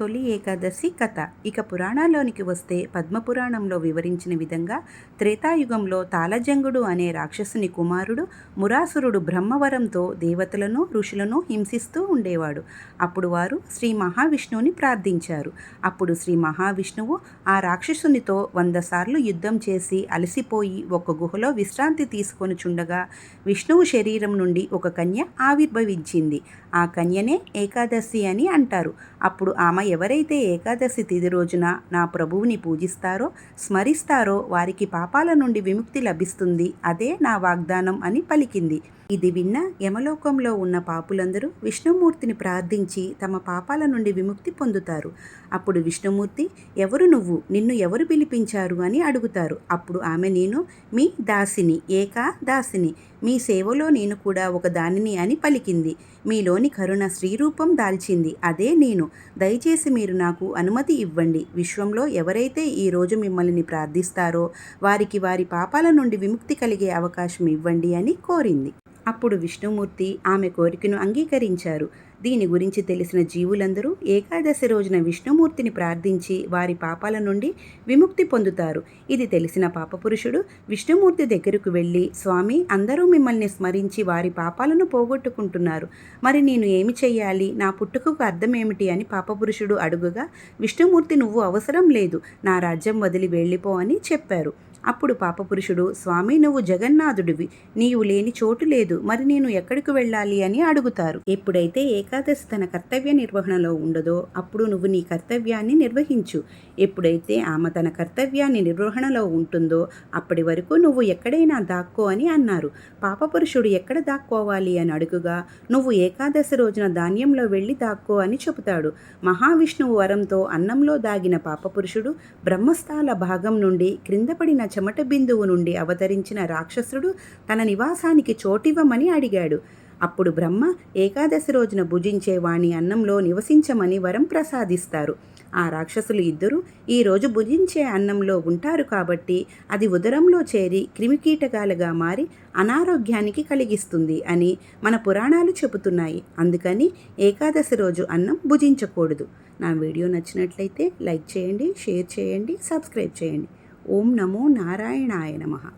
తొలి ఏకాదశి కథ. ఇక పురాణాల్లోనికి వస్తే పద్మపురాణంలో వివరించిన విధంగా త్రేతాయుగంలో తాళజంగుడు అనే రాక్షసుని కుమారుడు మురాసురుడు బ్రహ్మవరంతో దేవతలను ఋషులను హింసిస్తూ ఉండేవాడు. అప్పుడు వారు శ్రీ మహావిష్ణువుని ప్రార్థించారు. అప్పుడు శ్రీ మహావిష్ణువు ఆ రాక్షసునితో వంద సార్లు యుద్ధం చేసి అలసిపోయి ఒక గుహలో విశ్రాంతి తీసుకొని చుండగా విష్ణువు శరీరం నుండి ఒక కన్య ఆవిర్భవించింది. ఆ కన్యనే ఏకాదశి అని అంటారు. అప్పుడు ఆమె ఎవరైతే ఏకాదశి తిథి రోజున నా ప్రభువుని పూజిస్తారో స్మరిస్తారో వారికి పాపాల నుండి విముక్తి లభిస్తుంది. అదే నా వాగ్దానం అని పలికింది. ఇది విన్న యమలోకంలో ఉన్న పాపులందరూ విష్ణుమూర్తిని ప్రార్థించి తమ పాపాల నుండి విముక్తి పొందుతారు. అప్పుడు విష్ణుమూర్తి ఎవరు నువ్వు? నిన్ను ఎవరు పిలిపించారు? అని అడుగుతారు. అప్పుడు ఆమె నేను మీ దాసిని ఏకా దాసిని మీ సేవలో నేను కూడా ఒక దానిని అని పలికింది. మీలోని కరుణ శ్రీరూపం దాల్చింది. అదే నేను. దయచేసి మీరు నాకు అనుమతి ఇవ్వండి. విశ్వంలో ఎవరైతే ఈరోజు మిమ్మల్ని ప్రార్థిస్తారో వారికి వారి పాపాల నుండి విముక్తి కలిగే అవకాశం ఇవ్వండి అని కోరింది. అప్పుడు విష్ణుమూర్తి ఆమె కోరికను అంగీకరించారు. దీని గురించి తెలిసిన జీవులందరూ ఏకాదశి రోజున విష్ణుమూర్తిని ప్రార్థించి వారి పాపాల నుండి విముక్తి పొందుతారు. ఇది తెలిసిన పాపపురుషుడు విష్ణుమూర్తి దగ్గరకు వెళ్ళి స్వామి అందరూ మిమ్మల్ని స్మరించి వారి పాపాలను పోగొట్టుకుంటున్నారు. మరి నేను ఏమి చెయ్యాలి? నా పుట్టుకకు అర్థం ఏమిటి? అని పాపపురుషుడు అడుగుగా విష్ణుమూర్తి నువ్వు అవసరం లేదు. నా రాజ్యం వదిలి వెళ్ళిపో అని చెప్పారు. అప్పుడు పాపపురుషుడు స్వామి నువ్వు జగన్నాథుడివి. నీవు లేని చోటు లేదు. మరి నేను ఎక్కడికి వెళ్ళాలి? అని అడుగుతారు. ఎప్పుడైతే ఏకాదశి తన కర్తవ్య నిర్వహణలో ఉండదో అప్పుడు నువ్వు నీ కర్తవ్యాన్ని నిర్వహించు. ఎప్పుడైతే ఆమె తన కర్తవ్యాన్ని నిర్వహణలో ఉంటుందో అప్పటి వరకు నువ్వు ఎక్కడైనా దాక్కో అని అన్నారు. పాపపురుషుడు ఎక్కడ దాక్కోవాలి? అని అడుగుగా నువ్వు ఏకాదశి రోజున ధాన్యంలో వెళ్ళి దాక్కో అని చెబుతాడు. మహావిష్ణువు వరంతో అన్నంలో దాగిన పాపపురుషుడు బ్రహ్మస్థాల భాగం నుండి క్రింద పడిన చెమట బిందువు నుండి అవతరించిన రాక్షసుడు తన నివాసానికి చోటివ్వమని అడిగాడు. అప్పుడు బ్రహ్మ ఏకాదశి రోజున భుజించే వాణి అన్నంలో నివసించమని వరం ప్రసాదిస్తారు. ఆ రాక్షసులు ఇద్దరూ ఈరోజు భుజించే అన్నంలో ఉంటారు కాబట్టి అది ఉదరంలో చేరి క్రిమికీటకాలుగా మారి అనారోగ్యానికి కలిగిస్తుంది అని మన పురాణాలు చెబుతున్నాయి. అందుకని ఏకాదశి రోజు అన్నం భుజించకూడదు. నా వీడియో నచ్చినట్లయితే లైక్ చేయండి షేర్ చేయండి సబ్స్క్రైబ్ చేయండి. ஓம் நமோ நாராயணாய நமகா